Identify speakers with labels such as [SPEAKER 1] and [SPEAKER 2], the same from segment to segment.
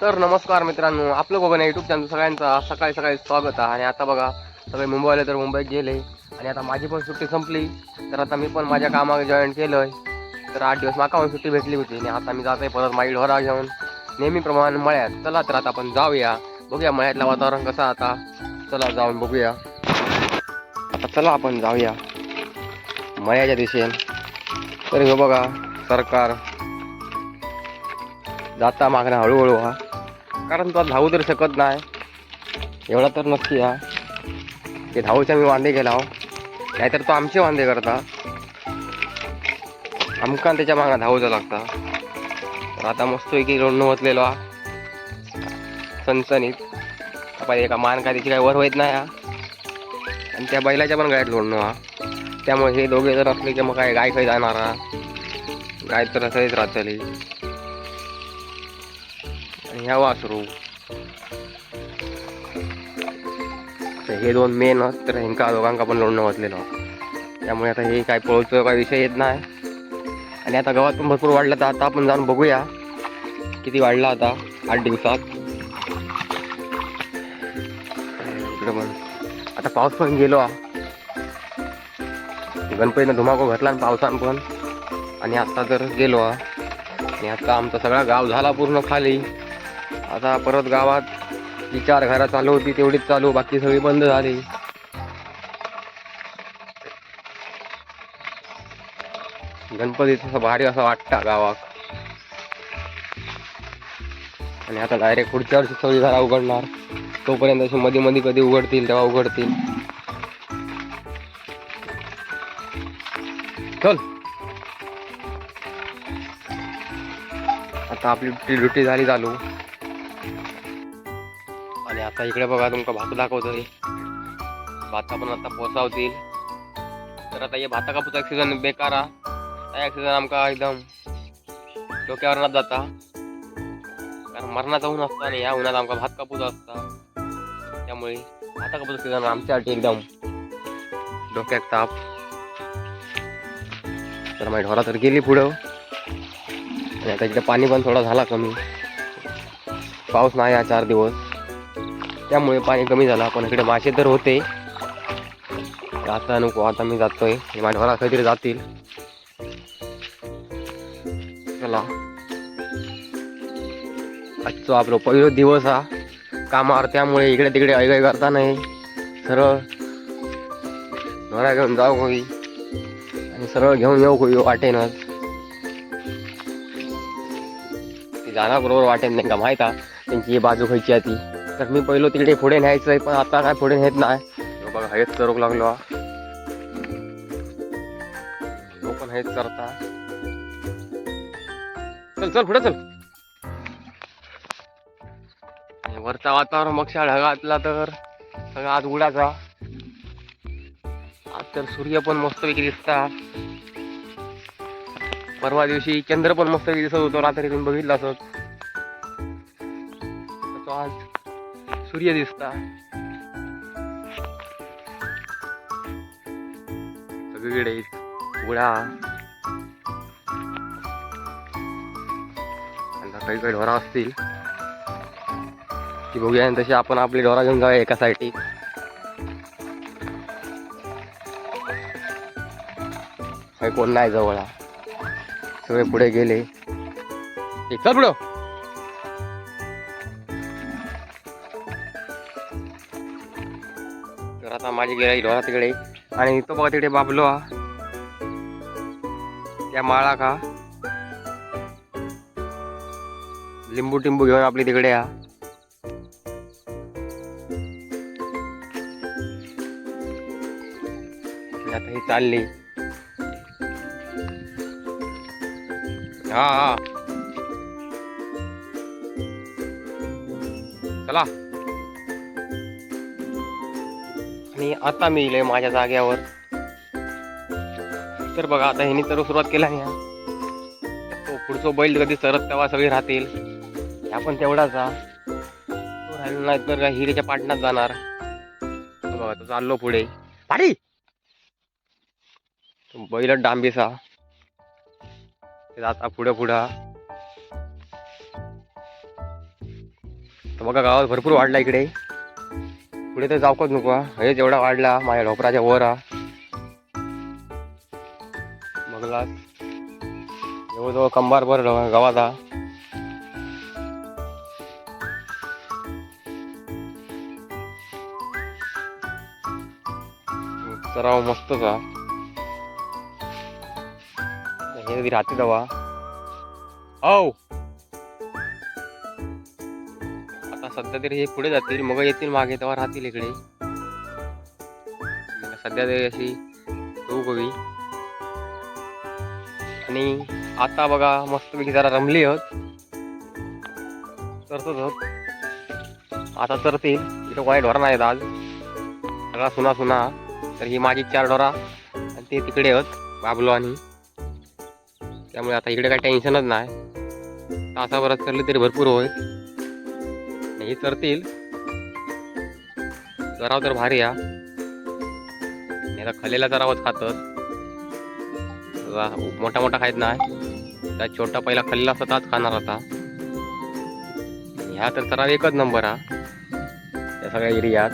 [SPEAKER 1] तर नमस्कार मित्रांनो आपलं बघा ना युट्यूब चॅनल सगळ्यांचा सकाळी सकाळी स्वागत आहे. आणि आता बघा सगळे मुंबईला तर मुंबईत गेले. आणि आता माझी पण सुट्टी संपली. तर आता मी पण माझ्या कामाला जॉईन केलं तर आठ दिवस माका पण सुट्टी भेटली होती. आणि आता मी जात आहे परत माझी ढोरा घेऊन. नेहमीप्रमाणे मळ्यात. चला तर आता आपण जाऊया. बघूया मळ्यातलं वातावरण कसं आता. चला जाऊन बघूया. आता चला आपण जाऊया. मळ्याच्या दिशेन. तर हे बघा सरकार जाता मागणं हळूहळू हा. कारण तो धावू तर शकत नाही. एवढा तर नक्की हा. ते धावूच्या मी वांदे गेला हो. नाहीतर तो आमचे वांदे करता. आमका त्याच्या मागं धावूचा लागता. तर आता मस्त एक रोडनं वतलेलो हा. सनसनीत. आपण एका मान का त्याची काही वर होत नाही हा. आणि त्या बैलाच्या पण गायत लोडणं हा. त्यामुळे हे दोघे जर असले की मग काय गाय खाय जाणार हा. गाय तर असंच राहतली. ह्या वासरू. तर हे दोन मेन तर ह्यांका दोघांका पण लोणनं वाचलेलं त्यामुळे आता हे काय पळूचं काय विषय येत नाही. आणि आता गावात पण भरपूर वाढलं तर आता आपण जाऊन बघूया किती वाढला आता आठ दिवसात. पण आता पाऊस पण गेलो गणपतीनं धुमाको घातला आणि पावसान पण. आणि आता तर गेलो आणि आता आमचा सगळा गाव झाला पूर्ण खाली. आता परत गावात जी चार घरं चालू होती तेवढीच चालू बाकी सगळी बंद झाली. गणपतीचं भारी असं वाटता गावात. आणि आता डायरेक्ट पुढच्या वर्षी सगळी घरा उघडणार. तोपर्यंत अशी मध्ये मध्ये कधी उघडतील तेव्हा उघडतील. चल. आता आपली ड्युटी झाली चालू. आता इकडे बघा तुमका भात दाखवतोय. भाता पण आता पोचावतील तर आता हे भाता कापूचा एक सीझन बेकार हा. त्या सीझन आमका एकदम डोक्यावर जाता. कारण मरणाचा ऊन असता आणि या उन्हात आमका भात कापूचा असता. त्यामुळे भाता कापूचा सीझन आमच्यासाठी एकदम डोक्यात ताप. तर माझी ढोरा तर गेली पुढं. आणि आता इकडे पाणी पण थोडा झाला कमी. पाऊस नाही हा चार दिवस. त्यामुळे पाणी कमी झालं. पण इकडे मासे तर होते. आता नको आता मी जातोय. माझ्या घरात काहीतरी जातील. चला. आजचा आपला पहिलो दिवस हा. कामावर त्यामुळे इकडे तिकडे ऐकाय करता नाही. सरळ घरा घेऊन जाऊ होई. आणि सरळ घेऊन येऊ होई वाटेनच जाण्याबरोबर जाणार बरोबर वाटेन नाही माहीत आहे त्यांची बाजू खायची आहे ती. तर मी पहिलो तिकडे पुढे न्यायचंय पण आता काय पुढे नेत नाही. बघा हेच चरोक लागलो. तो पण हेच करता चल चल पुढे चल. वरचा वातावरण मक्षा ढगातला तर सगळा आज उडाचा. आज तर सूर्य पण मस्तपैकी दिसता. परवा दिवशी चंद्र पण मस्तपैकी दिसत होतो रात्री तुम्ही बघितला असत आज सूर्य दिसता. सगळीकडे उघडा. आता काही काही ढोरा असतील. ती बघूया आणि तशी आपण आपली ढोरा घेऊन जाऊया एका साईडची कोण नाही जवळ. सगळे पुढे गेले. ए, चल पुढं. तर आता माझी गेला ढोरा तिकडे. आणि तो बघा तिकडे बाबलो. हा त्या माळा का? लिंबू टिंबू घेऊन आपली तिकडे हा आता ही चालली. हा हा. चला. आता मी येईल माझ्या जाग्यावर. तर बघा आता ह्यानी तर सुरुवात केला नाही हा. तो पुढचो बैल कधी सरत तेव्हा सगळे राहतील. ह्या पण तेवढाच हा. तो राहिला नाही तर हिरेच्या पाटणात जाणार. बघा तो चाललो पुढे. पाडी! बैल डांबीसा ते आता पुढे पुढं तर बघा गावात भरपूर वाढला इकडे. पुढे तर जाऊकच नको हे. जेवढा वाढला माझ्या ढोपराच्या वर हा. बघला. जवळजवळ कंबार भर गावात हा. सराव मस्तच हे कधी राहते दवा हो आता तरी हे पुढे जातील मग येतील मागे तेव्हा राहतील इकडे. सध्या तरी अशी उगवी होई. आणि आता बघा मस्तपैकी जरा रमली आहोत. तरतच आहोत. आता तरतील इथं काही ढोरा नाहीत आज. सगळा सुना सुना. तर ही माझी चार ढोरा आणि ते तिकडे आहेत बाबलो आणि. त्यामुळे आता इकडे काही टेन्शनच नाही. तासाभरात चालले तरी भरपूर होईल. आणि हे तरतील जराव तर भारी हा. याला खलेला जरावच खातच मोठा मोठा खायत नाही त्या छोटा पहिला खल्ला स्वतःच खाणार होता. ह्या तर सराव एकच नंबर हा. त्या सगळ्या एरियात.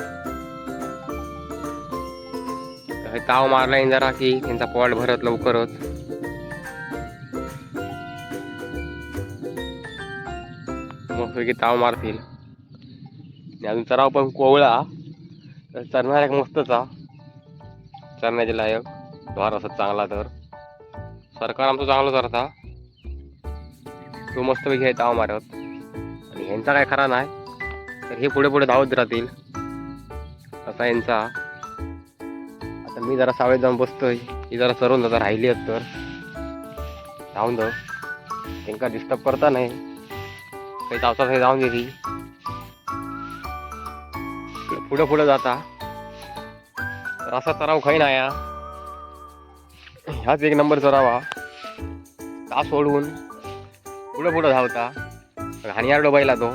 [SPEAKER 1] ताव मारला जरा की त्यांचा पॉट भरत लवकरच. मग ताव मारतील. आणि अजून चराव पण कोवळा. तर चरणाऱ्या मस्तचा चरण्याचे लायक. भार असत चांगला तर. सरकार आमचं चांगलं करता तो मस्तपैकी आहे ताव मारत. आणि ह्यांचा काय खरा नाही. तर हे पुढे पुढे धावत राहतील. असा यांचा आता मी जरा सावळीत जाऊन बसतोय. ही जरा सरून जाता राहिली आहेत तर. धावून जाऊ. त्यांना डिस्टर्ब करता नाही. काही चावतात हे जाऊन देती पुढं पुढं जाता. तर असा सराव खाई नाही ह्याच एक नंबर सरावा का सोडून पुढं पुढं धावता. घाणियार डोबायला तो.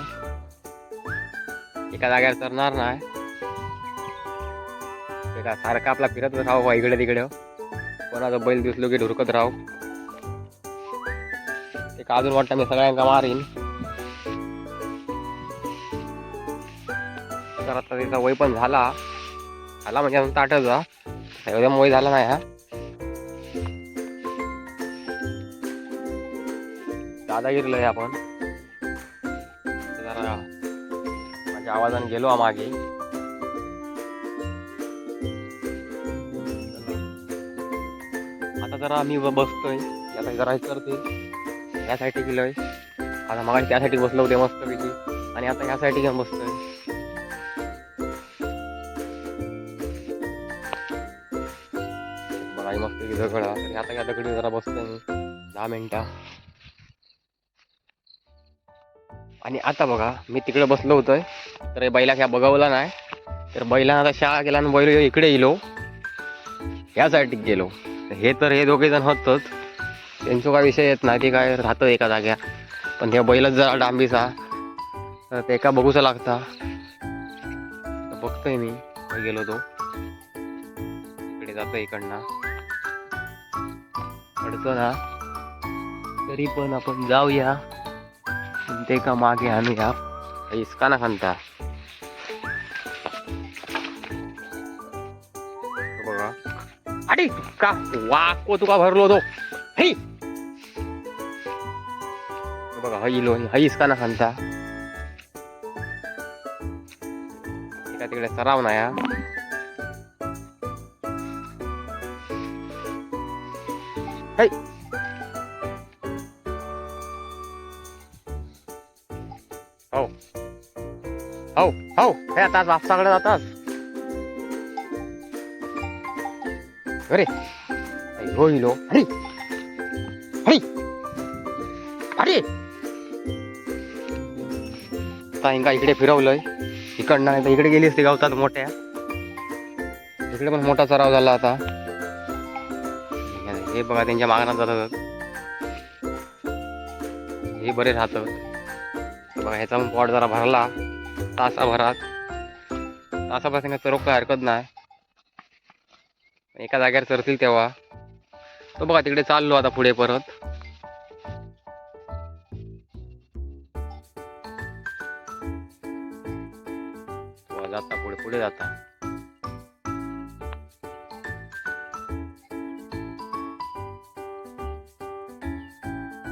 [SPEAKER 1] एका जाग्यावर चरणार नाही. एका सारखा आपला फिरत राहावं इकडे तिकडे. कोणाचा बैल दिसलो की ढुरकत राहू एक अजून वाटतं मी सगळ्यांका मारीन. तर आता त्याचा वय पण झाला. झाला म्हणजे अजून ताटच जा एकदम वय झाला नाही हा. दादागिरीला आहे आपण. जरा माझ्या आवाजाने गेलो हा मागे. आता जरा मी बसतोय. आता जरा करते. यासाठी गेलोय. आता मग त्यासाठी बसलो होते मस्तपैकी. आणि आता यासाठी घेऊन बसतोय. बघा मस्त दगड. तरी आता या दगडी जरा बसतोय मी. दहा मिनिटा. आणि आता बघा मी तिकडे बसलो होतोय. तर बैला ह्या बघवला नाही. तर बैला आता शाळा गेला आणि बैल इकडे येलो. ह्यासाठी गेलो. हे तर हे दोघे जण होतच. त्यांचा काय विषय येत नाही ते काय राहतं एका जाग्या. पण हे बैलच जरा डांबीचा. तर ते एका बघूचा लागता. बघतोय मी. मी गेलो तो. इकडे जातो इकडनं. अडचण हा. तरी पण आपण जाऊया. ते का मागे आणूया. इसका ना खांता. बघा. अरे का वाको तुका भरलो तो हे! बघा हई लो हई इसका ना खांता. एका तिकडे सराव ना या. हो. हो हो. हे आता वापसाकडे जातात अरे हो इलो. अरे अरे अरे. ताईंका इकडे फिरवलंय. इकडनं नाही तर इकडे गेली असते गावतात मोठ्या. इकडे पण मोठा सराव झाला आता. हे बघा त्यांच्या मागण्यात जातात हे बरे राहतात बघा ह्याचा पॉट जरा भरला. तासाभरात. तासापासून त्यांना चरव काय हरकत नाही. एका जागेवर चरतील तेव्हा. तो बघा तिकडे चाललो आता पुढे परत. जाता पुढे पुढे जाता.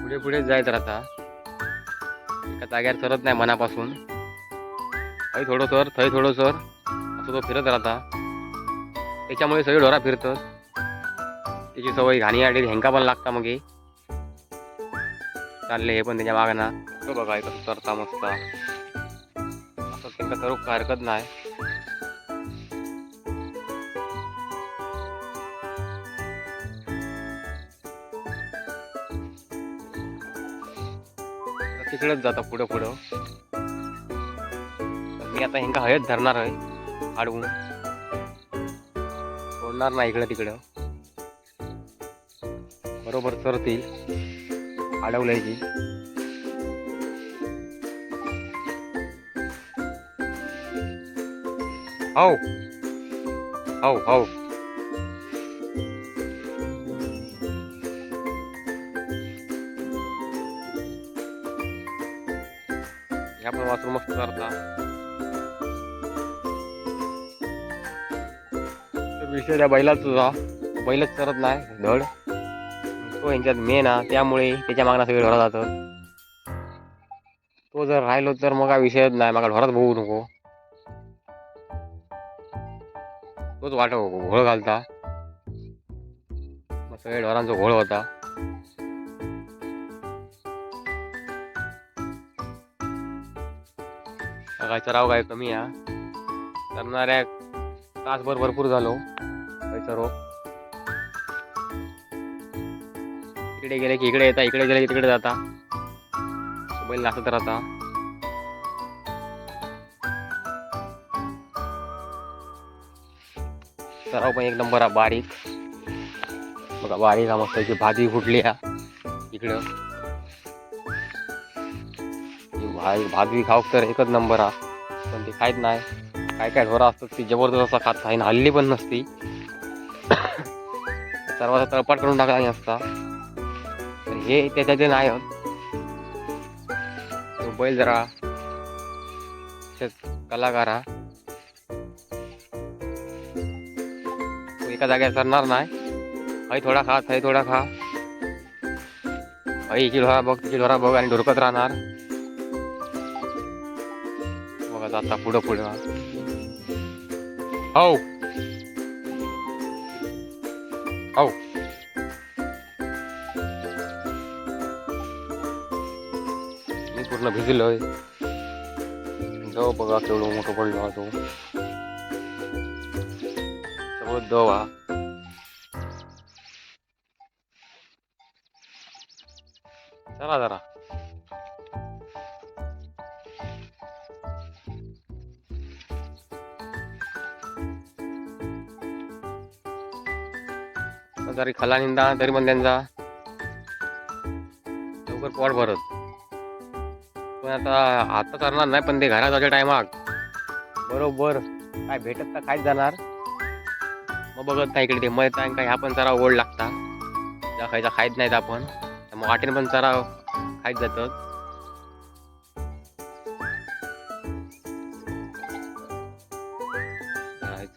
[SPEAKER 1] पुढे पुढे जायत राहता. एका जाग्यावर सरत नाही मनापासून. थंय थोडं सर थंय थोडं सर असं तो फिरत राहता. त्याच्यामुळे सगळी ढोरा फिरतात. त्याची सवय घाणी आडी हेंका पण लागता मग. चालले हे पण त्याच्या मागना तो बघा हे कसं मस्त. असं त्यांना करू काय हरकत नाही. तिकडेच जाता पुढं पुढं. मी आता हिंका हयत धरणार आहे अडवून सोडणार नाही इकडं तिकडं. बरोबर सरतील अडवल्याची हो हो हो मस्त करता विषय त्या बैलाच तुझा बैलच करत नाही धड. तो यांच्यात मेन हा त्यामुळे त्याच्या मागणं सगळे ढोरा जातात तो जर राहिलो तर मग विषयच नाही मग ढोरात बघू नको. तोच वाट घोळ घालता. मग सगळ्या ढोरांचा घोळ होता. काय राव काय कमी या करणाऱ्या तासभर भरपूर झालो. पैसा रोग इकडे गेले की इकडे येता इकडे गेले की तिकडे जाता. बैल नाचत राहता. सराव पण एक नंबर हा बारीक. बघा बारीक हा मस्त भाजी फुटली हा इकडं. ही भाजी खाऊ तर एकच नंबर हा. पण ते खायत नाही. काय काय ढोरा असतात ती जबरदस्त असं खात आहे हल्ली पण नसती. सर्वांचा तळपाट करून टाकला नाही असता तर हे त्याच्याचे नाही होत. तो बैल जरा कलाकार हा. एका जागेवर सरणार नाही. हई थोडा खा थोडा खा. हई इची ढोरा बघ तिची ढोरा बघ आणि ढोरकत राहणार. जाता पुढं पुढं. हो. हो. मी पूर्ण भिजलोय. जाऊ बघा केवढं मोठं पडलो हा तो. सगळं दव हा. चला जरा. जरी खाला निंदा तरी पण त्यांचा लवकर पोट भरत. पण आता आता करणार नाही पण ते घरात जायच्या टायमाक बरोबर. काय भेटत तर काहीच जाणार. मग बघत नाही इकडे ते मग काय ह्या पण जरा ओढ लागता. ज्या खायचा खायत नाहीत आपण. मग वाटेन पण जरा खायत जातात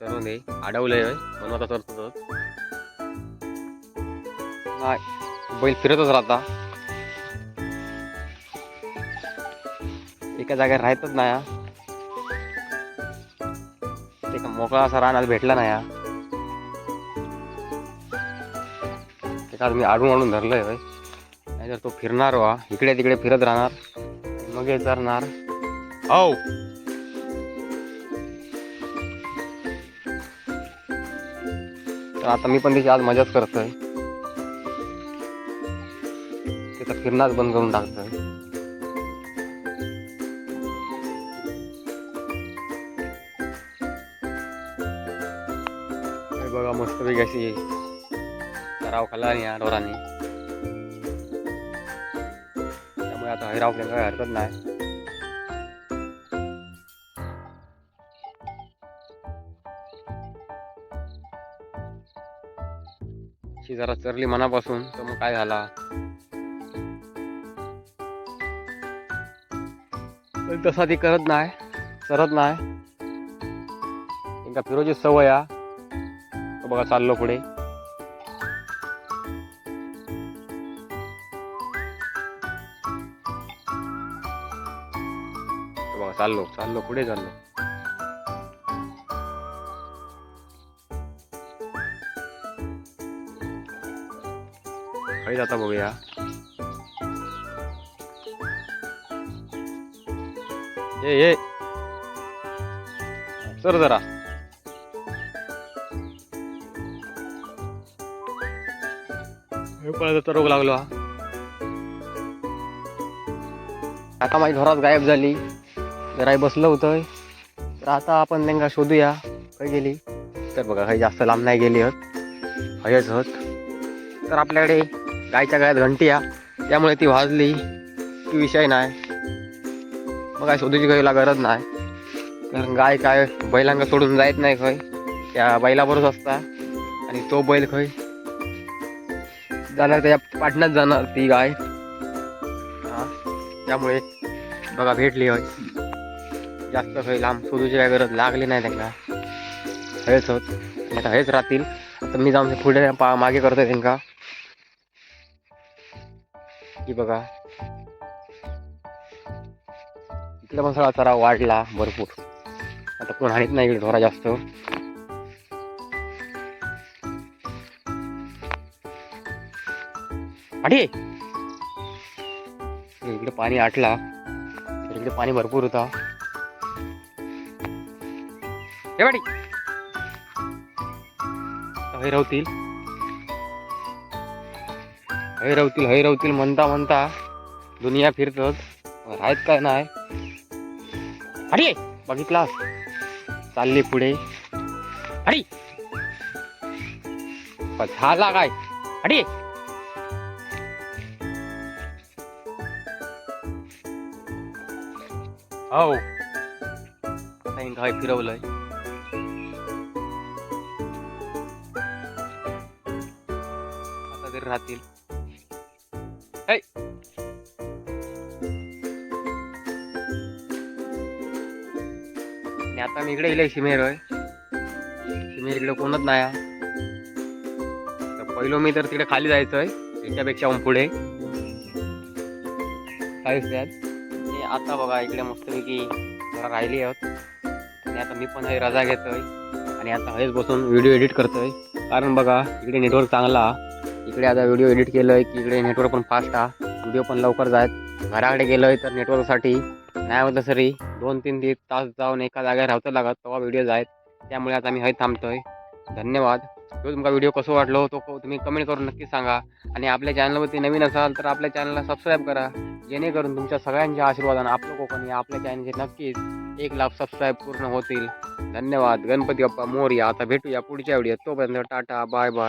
[SPEAKER 1] चरून दे. अडवलंय म्हणून आता चरतो नाही. बैल फिरतच राहता. एका जागेवर राहतच नाही हा. ते का मोकळा असा रान भेटला नाही हा. मी आडून आडून धरलंय होय. नाहीतर तो फिरणार वा इकडे तिकडे फिरत राहणार. मग हे चरणार हो तर आता मी पण त्याची आज मजाच करतोय. त्याचा फिरणाच बंद करून टाकतं हे बघा मस्त पैकी अशी सराव खाल्ला नाही या ढोराने. त्यामुळे आता हैराव केलं काही हरकत नाही. जरा चरली मनापासून तर मग काय झाला? पण तसा ती करत नाही करत नाही. त्यांना फिरोची सवय आ तो बघा चाललो पुढे. बघा चाललो चाललो पुढे चाललो. काही जाता बघूया. ये ये. सर जरा. पळत रोग लागलो हा. आता माझी घरात गायब झाली. जरा बसलं होतं तर आता आपण त्यांना शोधूया. काय गेली? तर बघा काही जास्त लांब नाही गेली होत. हयच होत. तर आपल्याकडे गायच्या गळ्यात घंटी या त्यामुळे ती वाजली की विषय नाही. मग काय शोधूची काही गरज नाही. कारण गाय काय बैलांना सोडून जायत नाही खय त्या बैलाबरोबर असता. आणि तो बैल खय जाणार त्याच्या पाटण्यात जाणार ती गाय. त्यामुळे बघा भेटली होय. जास्त खय लांब शोधूची काय गरज लागली नाही त्यांना. हेच होत. आता हेच राहतील. तर मी जाऊन पुढे पा मागे करतोय त्यांना. की बघा. इकडे पण सगळा चारा वाढला भरपूर. आता कोण हाणीत नाही इकडे ढोरा जास्त. अडे इकडे पाणी आटला. इकडे पाणी भरपूर होता. हे वाडी हे राहतील हे राहतील हे राहतील म्हणता म्हणता दुनिया फिरतच. राहत काय नाही. अरे! बघितलास? चालली पुढे. अरे! झाला काय अरे! हो आता हे काय फिरवलंय. आता तरी राहतील. आता मी इकडे इले शिमेर होय. शिमेर इकडे कोणच नाही हा. तर पहिलो मी तर तिकडे खाली जायचंय त्याच्यापेक्षा पुढे. काहीच नाही आता बघा इकडे मस्तपैकी जरा राहिली आहोत. आणि आता मी पण हे रजा घेतोय आणि आता हेच बसून व्हिडिओ एडिट करतोय कारण बघा इकडे नेटवर्क चांगला इकडे आता व्हिडिओ एडिट केलोय की इकडे नेटवर्क पण फास्ट हा व्हिडिओ पण लवकर जायत. घराकडे गेलोय तर नेटवर्कसाठी नाही होतं सरी दोन तीन तीन तास जाऊन एका जागेवर राहतं लागत तेव्हा व्हिडिओ आहेत त्यामुळे आता मी हे थांबतोय. धन्यवाद. तो तुमचा व्हिडिओ कसं वाटलो तो तुम्ही कमेंट करून नक्की सांगा. आणि आपल्या चॅनलवरती नवीन असाल तर आपल्या चॅनलला सबस्क्राईब करा. जेणेकरून तुमच्या सगळ्यांच्या आशीर्वादानं आपलं कोकण या आपल्या चॅनलचे नक्कीच एक लाख सबस्क्राईब पूर्ण होतील. धन्यवाद. गणपती बाप्पा मोर्या. आता भेटूया पुढच्या व्हिडिओ तोपर्यंत टाटा बाय बाय